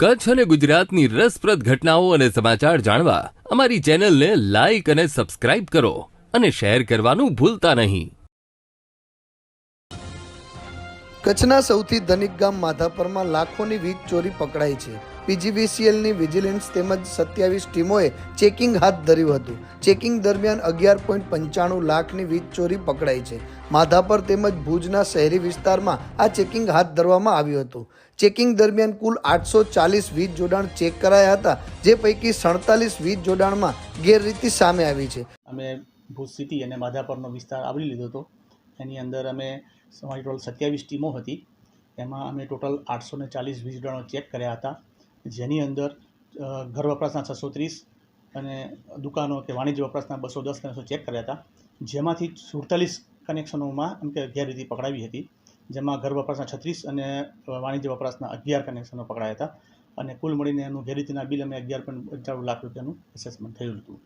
કચ્છ અને ગુજરાતની રસપ્રદ ઘટનાઓ અને સમાચાર જાણવા અમારી ચેનલને લાઇક અને સબસ્ક્રાઇબ કરો અને શેર કરવાનું ભૂલતા નહીં. કચ્છના સૌથી ધનિક ગામ માધાપરમાં લાખોની વીજ ચોરી પકડાઈ છે. પીજીવીસીએલની વિજિલન્સ તેમજ સત્યાવીસ ટીમોએ ચેકિંગ હાથ ધર્યું હતું. ચેકિંગ દરમિયાન અગિયાર પોઈન્ટ પંચાણું લાખની વીજ ચોરી પકડાઈ છે. માધાપર તેમજ ભુજના શહેરી વિસ્તારમાં આ ચેકિંગ હાથ ધરવામાં આવ્યું હતું. ચેકિંગ દરમિયાન કુલ આઠસો ચાલીસ વીજ જોડાણ ચેક કરાયા હતા, જે પૈકી સડતાલીસ વીજ જોડાણમાં ગેરરીતિ સામે આવી છે. અમે ભુજ સિટી અને માધાપરનો વિસ્તાર આવરી લીધો હતો. એની અંદર અમે અમારી ટોટલ સત્યાવીસ ટીમો હતી. એમાં અમે ટોટલ આઠસો ને ચાલીસ વિઝિટરો ચેક કર્યા હતા. જેની અંદર ઘર વપરાશના છસો ત્રીસ અને દુકાનો કે વાણિજ્ય વપરાશના બસો દસ કનેક્શનો ચેક કર્યા હતા. જેમાંથી સુડતાલીસ કનેક્શનોમાં એમ કે ગેરરીતિ પકડાવી હતી. જેમાં ઘર વપરાશના છત્રીસ અને વાણિજ્ય વપરાશના અગિયાર કનેક્શનો પકડાયા હતા. અને કુલ મળીને એનું ગેરરીતિના બિલ અમે અગિયાર પોઈન્ટ પંચાણું લાખ રૂપિયાનું એસેસમેન્ટ થયું હતું.